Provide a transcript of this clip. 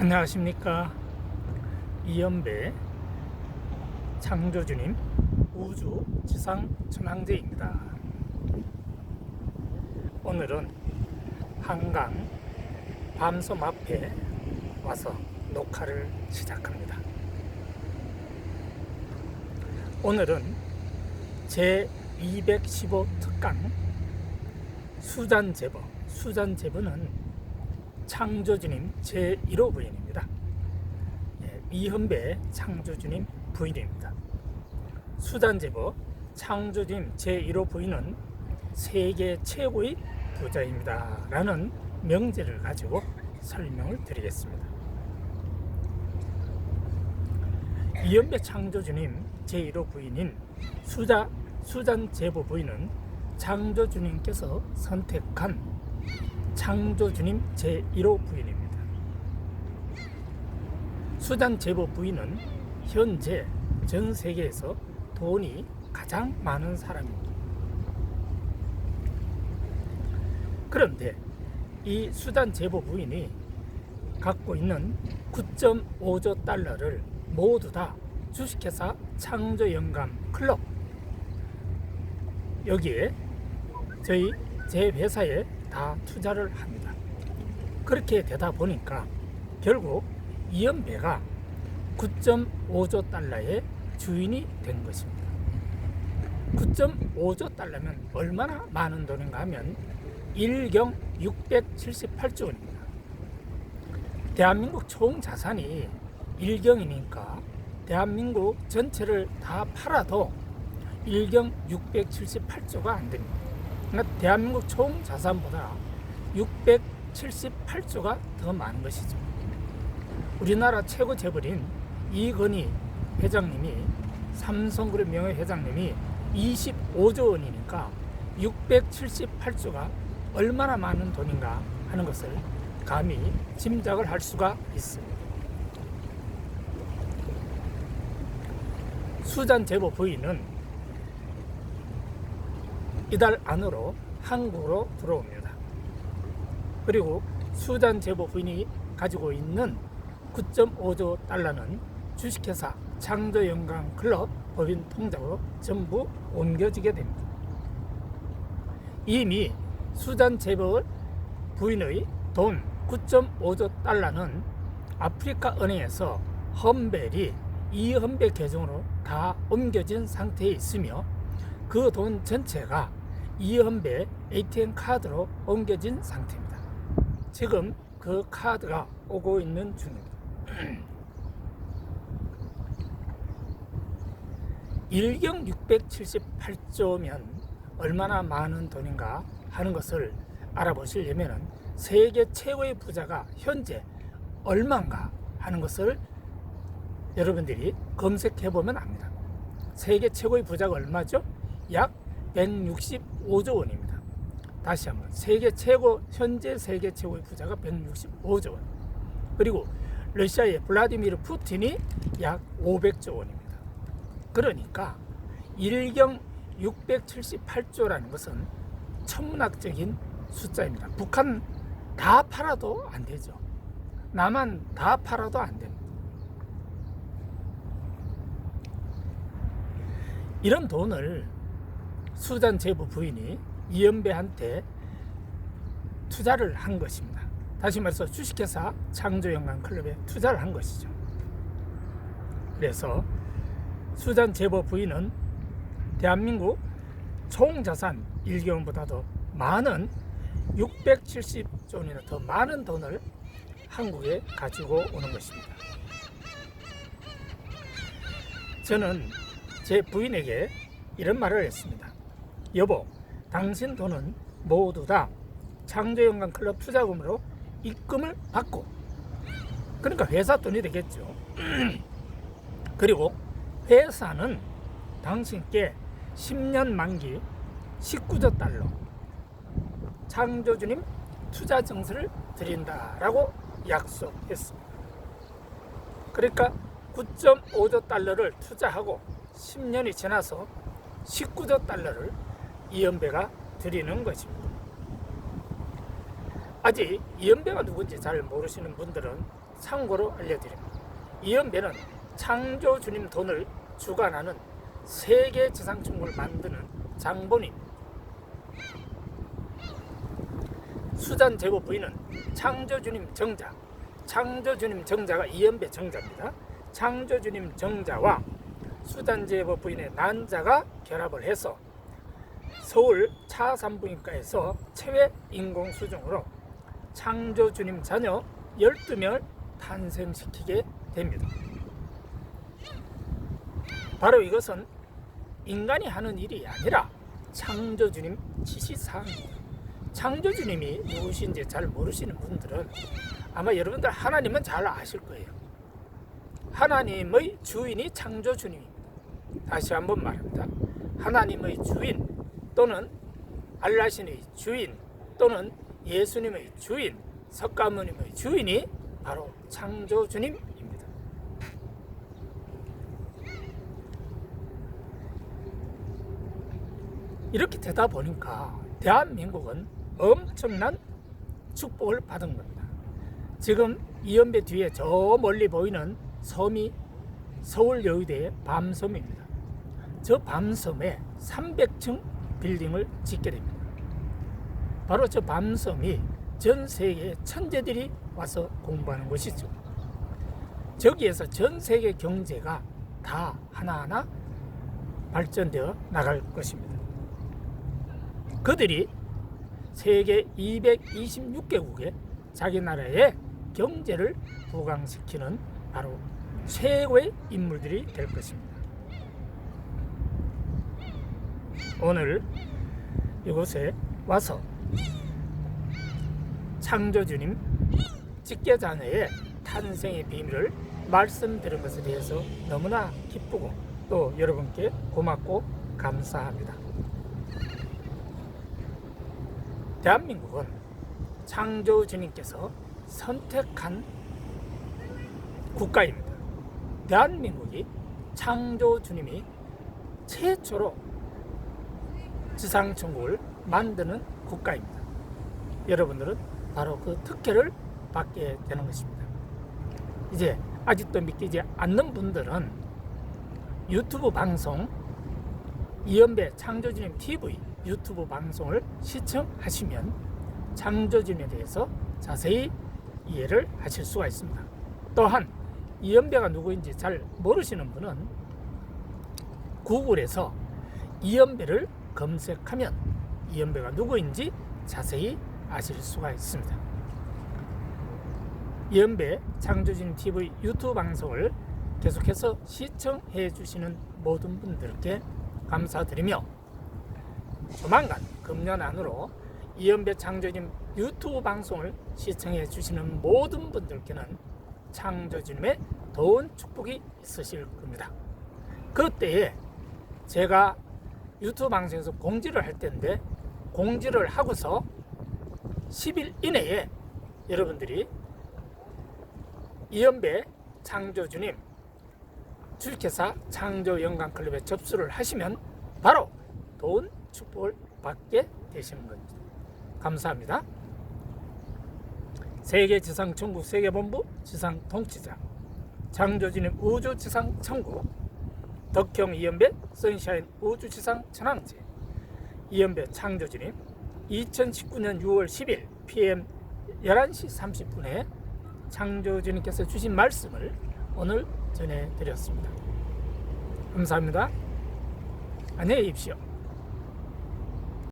안녕하십니까. 이연배 창조주님 우주 지상 천왕제입니다. 오늘은 한강 밤섬 앞에 와서 녹화를 시작합니다. 오늘은 제 215 특강 수잔 제보. 수잔 제보는 창조주님 제1호 부인입니다. 예, 이현배 창조주님 부인입니다. 수잔제보 창조주님 제1호 부인은 세계 최고의 부자입니다. 라는 명제를 가지고 설명을 드리겠습니다. 이현배 창조주님 제1호 부인인 수자, 수잔 제보 부인은 창조주님께서 선택한 창조주님 제1호 부인입니다. 수단 제보 부인은 현재 전 세계에서 돈이 가장 많은 사람입니다. 그런데 이 수단 제보 부인이 갖고 있는 9.5조 달러를 모두 다 주식회사 창조영감 클럽 여기에 저희 제 회사에 다 투자를 합니다. 그렇게 되다 보니까 결국 이연배가 9.5조 달러의 주인이 된 것입니다. 9.5조 달러면 얼마나 많은 돈인가 하면 1경 678조 원입니다. 대한민국 총 자산이 1경이니까 대한민국 전체를 다 팔아도 1경 678조가 안 됩니다. 대한민국 총 자산보다 678조가 더 많은 것이죠. 우리나라 최고 재벌인 이건희 회장님이 삼성그룹 명예 회장님이 25조 원이니까 678조가 얼마나 많은 돈인가 하는 것을 감히 짐작을 할 수가 있습니다. 수잔 제보 부인은 이달 안으로 한국으로 들어옵니다. 그리고 수잔 제보 부인이 가지고 있는 9.5조 달러는 주식회사 창조영광 클럽 법인 통장으로 전부 옮겨지게 됩니다. 이미 수잔 제보 부인의 돈 9.5조 달러는 아프리카 은행에서 험벨이 이험벨 계정으로 다 옮겨진 상태에 있으며 그 돈 전체가 이연배 ATM 카드로 옮겨진 상태입니다. 지금 그 카드가 오고 있는 중입니다. 1경 678조면 얼마나 많은 돈인가 하는 것을 알아보시려면 세계 최고의 부자가 현재 얼마인가 하는 것을 여러분들이 검색해 보면 압니다. 세계 최고의 부자가 얼마죠? 약 165조 원입니다. 다시 한번 세계 최고 현재 세계 최고의 부자가 165조 원. 그리고 러시아의 블라디미르 푸틴이 약 500조 원입니다. 그러니까 일경 678조라는 것은 천문학적인 숫자입니다. 북한 다 팔아도 안 되죠. 남한 다 팔아도 안 됩니다. 이런 돈을 수잔 제보 부인이 이연배한테 투자를 한 것입니다. 다시 말해서 주식회사 창조영광 클럽에 투자를 한 것이죠. 그래서 수잔 제보 부인은 대한민국 총 자산 1경보다도 많은 670조 원이나 더 많은 돈을 한국에 가지고 오는 것입니다. 저는 제 부인에게 이런 말을 했습니다. 여보, 당신 돈은 모두 다 창조영광 클럽 투자금으로 입금을 받고 그러니까 회사 돈이 되겠죠. 그리고 회사는 당신께 10년 만기 19조 달러 창조주님 투자 증서를 드린다라고 약속했습니다. 그러니까 9.5조 달러를 투자하고 10년이 지나서 19조 달러를 이연배가 드리는 것입니다. 아직 이연배가 누군지 잘 모르시는 분들은 참고로 알려드립니다. 이연배는 창조 주님 돈을 주관하는 세계 지상충을 만드는 장본인 수잔 제보 부인은 창조주님 정자 창조주님 정자가 이연배 정자입니다. 창조주님 정자와 수잔 제보 부인의 난자가 결합을 해서 서울 차산부인과에서 체외 인공 수정으로 창조 주님 자녀 12명을 탄생시키게 됩니다. 바로 이것은 인간이 하는 일이 아니라 창조주님 지시사항입니다. 창조주님이 누구신지 잘 모르시는 분들은 아마 여러분들 하나님은 잘 아실 거예요. 하나님의 주인이 창조주님입니다. 다시 한번 말합니다. 하나님의 주인 또는 알라신의 주인 또는 예수님의 주인 석가모님의 주인이 바로 창조주님입니다. 이렇게 되다 보니까 대한민국은 엄청난 축복을 받은 겁니다. 지금 이연배 뒤에 저 멀리 보이는 섬이 서울 여의도의 밤섬입니다. 저 밤섬에 300층 빌딩을 짓게 됩니다. 바로 저 밤섬이 전 세계 천재들이 와서 공부하는 곳이죠. 저기에서 전 세계 경제가 다 하나하나 발전되어 나갈 것입니다. 그들이 세계 226개국의 자기 나라의 경제를 부강시키는 바로 최고의 인물들이 될 것입니다. 오늘 이곳에 와서 창조주님 직계자녀의 탄생의 비밀을 말씀드린 것에 대해서 너무나 기쁘고 또 여러분께 고맙고 감사합니다. 대한민국은 창조주님께서 선택한 국가입니다. 대한민국이 창조주님이 최초로 지상천국을 만드는 국가입니다. 여러분들은 바로 그 특혜를 받게 되는 것입니다. 이제 아직도 믿기지 않는 분들은 유튜브 방송 이연배 창조주님 TV 유튜브 방송을 시청하시면 창조주님에 대해서 자세히 이해를 하실 수가 있습니다. 또한 이연배가 누구인지 잘 모르시는 분은 구글에서 이연배를 검색하면 이연배가 누구인지 자세히 아실 수가 있습니다. 이연배 창조주님 TV 유튜브 방송을 계속해서 시청해 주시는 모든 분들께 감사드리며 조만간 금년 안으로 이연배 창조주님 유튜브 방송을 시청해 주시는 모든 분들께는 창조주님의 더운 축복이 있으실 겁니다. 그때에 제가 유튜브 방송에서 공지를 할 텐데 공지를 하고서 10일 이내에 여러분들이 이연배 창조주님 주식회사 창조영광클럽에 접수를 하시면 바로 돈 축복을 받게 되시는 겁니다. 감사합니다. 세계지상 천국 세계본부 지상 통치자 창조주님 우주지상 천국 덕형 이연배 선샤인 우주지상 천왕제 이연배 창조주님 2019년 6월 10일 PM 11시 30분에 창조주님께서 주신 말씀을 오늘 전해드렸습니다. 감사합니다. 안녕히 계십시오.